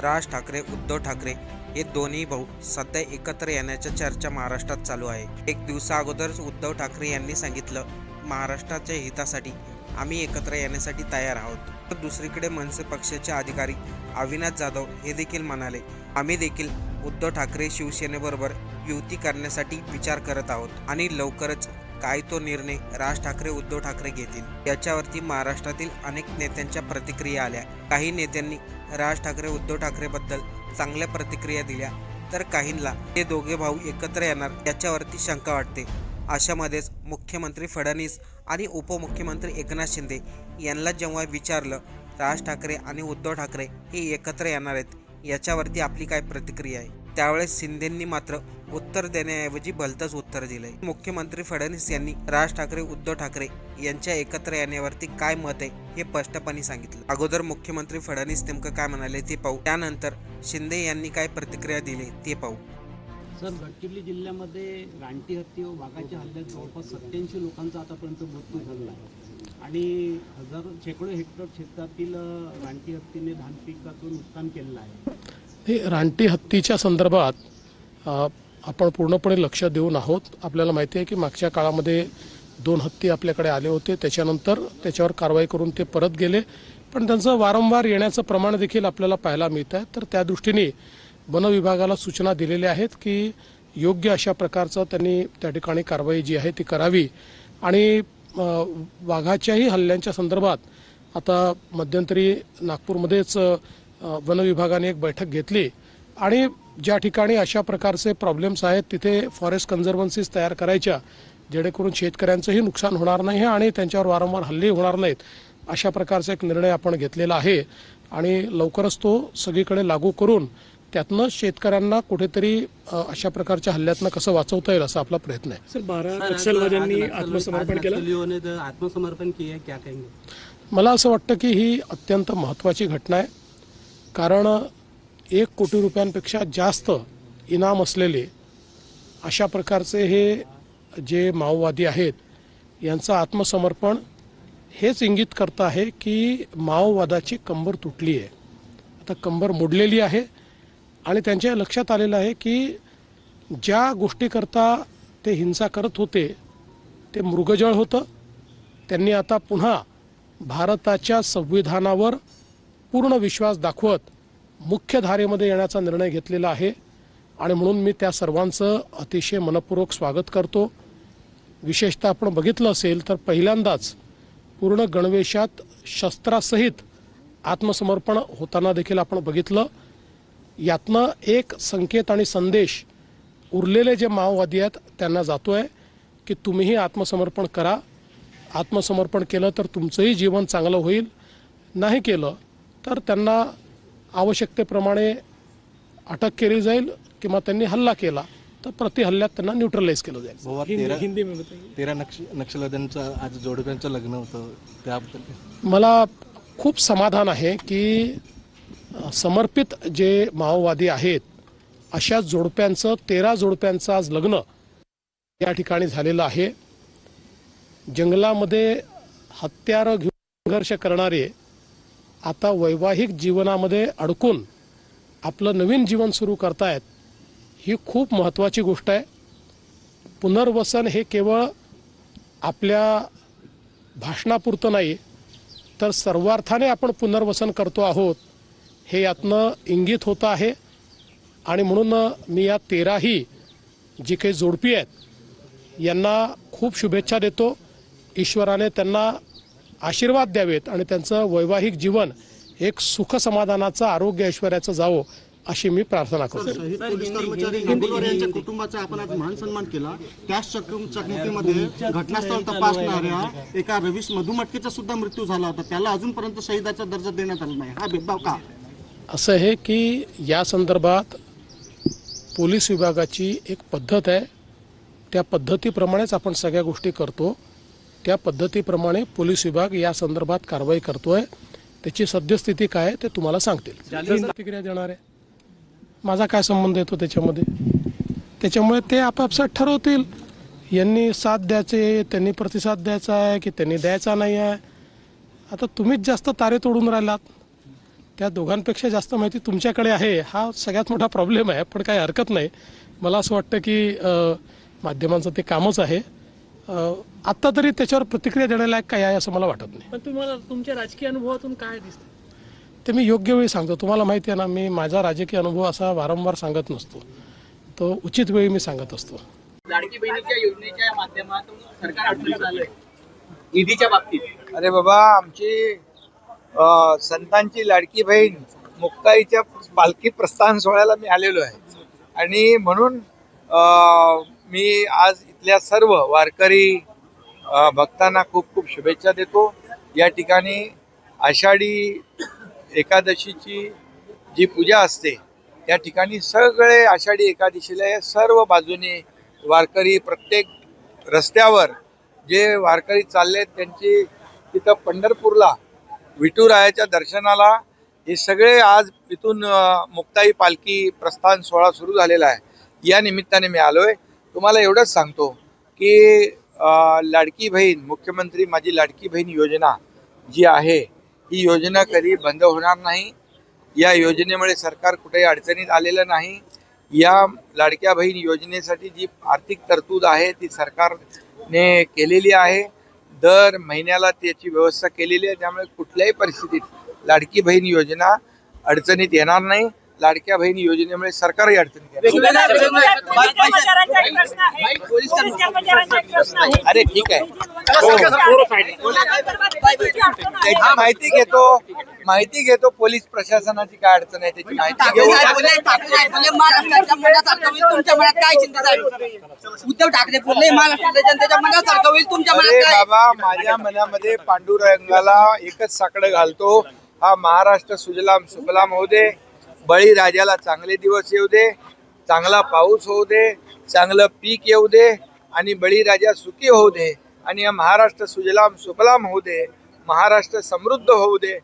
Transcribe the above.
राज ठाकरे उद्धव ठाकरे हे दोन्ही भाऊ सध्या एकत्र येण्याच्या चर्चा महाराष्ट्रात चालू आहे. एक दिवसा अगोदर उद्धव ठाकरे यांनी सांगितलं महाराष्ट्राच्या हितासाठी आम्ही एकत्र येण्यासाठी तयार आहोत. तर दुसरीकडे मनसे पक्षाचे अधिकारी अविनाश जाधव हे देखील म्हणाले आम्ही देखील उद्धव ठाकरे शिवसेनेबरोबर युती करण्यासाठी विचार करत आहोत आणि लवकरच काय तो निर्णय राज ठाकरे उद्धव ठाकरे घेतील? याच्यावरती महाराष्ट्रातील अनेक नेत्यांच्या प्रतिक्रिया आल्या. काही नेत्यांनी राज ठाकरे उद्धव ठाकरेबद्दल चांगल्या प्रतिक्रिया दिल्या तर काहींना हे दोघे भाऊ एकत्र येणार याच्यावरती शंका वाटते. अशामध्येच मुख्यमंत्री फडणवीस आणि उपमुख्यमंत्री एकनाथ शिंदे यांना जेव्हा विचारलं राज ठाकरे आणि उद्धव ठाकरे हे एकत्र येणार आहेत याच्यावरती आपली काय प्रतिक्रिया आहे? त्यावेळेस शिंदेंनी मात्र उत्तर देण्याऐवजी भलतंच उत्तर दिलंय. मुख्यमंत्री फडणवीस यांनी राज ठाकरे उद्धव ठाकरे यांच्या एकत्र येण्यावरती काय मत आहे हे स्पष्टपणे सांगितलं. अगोदर मुख्यमंत्री फडणवीस नेमकं काय म्हणाले ते पाहू. त्यानंतर शिंदे यांनी काय प्रतिक्रिया दिली ते पाहू. सर गडचिरोली जिल्ह्यामध्ये रानटी हत्ती व वाघाच्या हल्ल्यात जवळपास सत्याऐंशी लोकांचा आतापर्यंत मृत्यू झालेला आहे. आणि हजारो शेकडो हेक्टर क्षेत्रातील रानटी हत्तीने धान पिकाचं नुकसान केलेलं आहे. हे रानटी हत्तीच्या संदर्भात आपण पूर्णपणे लक्ष देऊन आहोत. आपल्याला माहिती आहे की मागच्या काळामध्ये दोन हत्ती आपल्याकडे आले होते. त्याच्यानंतर त्याच्यावर कारवाई करून ते परत गेले. पण त्यांचं वारंवार येण्याचं प्रमाण देखील आपल्याला पाहायला मिळत आहे. तर त्या दृष्टीने वन विभागाला सूचना दिलेल्या आहेत की योग्य अशा प्रकारचं त्यांनी त्या ठिकाणी कारवाई जी आहे ती करावी. आणि वाघाच्याही हल्ल्यांच्या संदर्भात आता मध्यंतरी नागपूरमध्येच वनविभागाने वन विभागाने एक बैठक घेतली. आणि ज्या ठिकाणी अशा प्रकारचे प्रॉब्लेम्स आहेत तिथे फॉरेस्ट कन्झर्वन्सीज तयार करायच्या जेणेकरून शेतकऱ्यांचंही नुकसान होणार नाही आणि त्यांच्यावर वारंवार हल्ले होणार नाहीत अशा प्रकारचा एक निर्णय आपण घेतलेला आहे. आणि लवकरच तो सगळीकडे लागू करून त्यातनं शेतकऱ्यांना कुठेतरी अशा प्रकारच्या हल्ल्यातनं कसं वाचवता येईल असा आपला प्रयत्न आहे. सर आत्मसमर्पण केलं? आत्मसमर्पण मला असं वाटतं की ही अत्यंत महत्त्वाची घटना आहे. कारण एक कोटी रुपयांपेक्षा जास्त इनाम असलेले अशा प्रकारचे हे जे माओवादी आहेत यांचं आत्मसमर्पण हेच इंगित करतं आहे की माओवादाची कंबर तुटली आहे. आता कंबर मोडलेली आहे आणि त्यांच्या लक्षात आलेलं आहे की ज्या गोष्टीकरता ते हिंसा करत होते ते मृगजळ होतं. त्यांनी आता पुन्हा भारताच्या संविधानावर पूर्ण विश्वास दाखवत मुख्य धारेमध्ये येण्याचा निर्णय घेतलेला आहे आणि म्हणून मी त्या सर्वांचं अतिशय मनपूर्वक स्वागत करतो. विशेषतः आपण बघितलं असेल तर पहिल्यांदाच पूर्ण गणवेशात शस्त्रासहित आत्मसमर्पण होताना देखील आपण बघितलं. यातनं एक संकेत आणि संदेश उरलेले जे माओवादी आहेत त्यांना जातो आहे की तुम्हीही आत्मसमर्पण करा. आत्मसमर्पण केलं तर तुमचंही जीवन चांगलं होईल. नाही केलं तर त्यांना आवश्यकतेप्रमाणे अटक केली जाईल किंवा त्यांनी हल्ला केला तर प्रति हल्ल्यात त्यांना न्यूट्रलाइज केलं जाईल. हिंदी तेरा हिंदी में बताइए तेरा नक्ष नक्षलवाद्यांचं आज जोडप्यांचं लग्न होतं त्याबद्दल मला खूप समाधान आहे की समर्पित जे माओवादी आहेत अशा जोडप्यांचं तेरा जोडप्यांचं आज लग्न या ठिकाणी झालेलं आहे. जंगलामध्ये हत्यारं घेऊन संघर्ष करणारे आता वैवाहिक जीवनामध्ये अडकून आपलं नवीन जीवन सुरू करतायत ही खूप महत्त्वाची गोष्ट आहे. पुनर्वसन हे केवळ आपल्या भाषणापुरतं नाही तर सर्वार्थाने आपण पुनर्वसन करतो आहोत हे यातनं इंगित होतं आहे. आणि म्हणून मी या तेराही जी काही जोडपी आहेत यांना खूप शुभेच्छा देतो. ईश्वराने त्यांना आशीर्वाद द्यावेत आणि त्यांचं वैवाहिक जीवन एक सुख समाधानाचं आरोग्य ऐश्वर्याचं जावं अशी मी प्रार्थना करतो. शहीद पोलीस कर्मचारी नागुलवार यांच्या कुटुंबाचा आपण आज मान सन्मान केला. त्याच चक- चकमकीमध्ये घटनास्थळ तपासणाऱ्या एका रवीश मधुमटकेचा सुद्धा मृत्यू झाला होता. त्याला अजूनपर्यंत शहीदाचा दर्जा देण्यात आला नाही. हा भेदभाव का? असं आहे की या संदर्भात पोलीस विभागाची एक पद्धत आहे. त्या पद्धतीप्रमाणेच आपण सगळ्या गोष्टी करतो. त्या पद्धतीप्रमाणे पोलीस विभाग या संदर्भात कारवाई करतोय. त्याची सद्यस्थिती काय ते तुम्हाला सांगतील. प्रतिक्रिया देणार आहे. माझा काय संबंध येतो त्याच्यामध्ये? त्याच्यामुळे ते आपापसात ठरवतील. यांनी साथ द्यायचे त्यांनी प्रतिसाद द्यायचा आहे की त्यांनी द्यायचा नाही आहे? आता तुम्हीच जास्त तारे तोडून राहिलात. त्या दोघांपेक्षा जास्त माहिती तुमच्याकडे आहे. हा सगळ्यात मोठा प्रॉब्लेम आहे पण काही हरकत नाही. मला असं वाटतं की माध्यमांचं ते कामच आहे. आत्ता तरी त्याच्यावर प्रतिक्रिया देण्यालायक काय आहे असं मला वाटत नाही. पण तुम्हाला तुमच्या राजकीय अनुभवातून काय दिसतं? ते मी योग्य वेळी सांगतो. तुम्हाला माहिती आहे ना मी माझा राजकीय अनुभव असा वारंवार सांगत नसतो. तो उचित वेळी मी सांगत असतो. लाडकी बहिणीच्या योजनेच्या माध्यमातून सरकार अडचणीत आलंय. निधीच्या बाबतीत. अरे बाबा आमची अ, संतांची लाडकी बहीण मुक्ताईच्या पालखी प्रस्थान सोहळ्याला मी आलेलो आहे. आणि म्हणून अ, मी आज इथल्या सर्व वारकरी भक्तांना खूप खूप शुभेच्छा देतो. या ठिकाणी आषाढी एकादशीची जी पूजा असते त्या ठिकाणी सगळे आषाढी एकादशीला सर्व बाजूने वारकरी प्रत्येक रस्त्यावर जे वारकरी चालले त्यांची तिथं पंढरपूरला विठुरायाच्या दर्शनाला हे सगळे आज इथून मुक्ताई पालखी प्रस्थान सोहळा सुरू झालेला आहे. या निमित्ताने मी आलो आहे तुम्हाला एवढंच सांगतो की लाडकी बहीण मुख्यमंत्री माझी लाडकी बहीण योजना जी आहे ही योजना कधी बंद होणार नाही. या योजनेमुळे सरकार कुठेही अडचणीत आलेलं नाही. या लाडक्या बहीण योजनेसाठी जी आर्थिक तरतूद आहे ती सरकारने केलेली आहे. दर महिन्याला त्याची व्यवस्था केलेली आहे त्यामुळे कुठल्याही परिस्थितीत लाडकी बहीण योजना अडचणीत येणार नाही. लाडक्या बहीण योजनेमुळे सरकारही आहे. अरे ठीक आहे. हो. त्याची माहिती घेतो. माहिती घेतो. पोलीस प्रशासनाची काय अडचण आहे त्याची माहिती घेऊ. महाराष्ट्राच्या मनासारखं होईल तुमच्या मनात काय चिंता झाली उद्धव ठाकरे बोलले महाराष्ट्राच्या जनतेच्या मनासारखं होईल तुमच्या अरे मनात काय? बाबा माझ्या मनामध्ये पांडुरंगाला एकच साकडं घालतो. हा महाराष्ट्र सुजलाम सुफलाम होऊ दे. बळीराजाला चांगले दिवस येऊ दे चांगला पाऊस होऊ दे चांगलं पीक येऊ दे आणि बळीराजा सुखी होऊ दे आणि महाराष्ट्र सुजलाम सुफलाम होऊ दे महाराष्ट्र समृद्ध होऊ दे.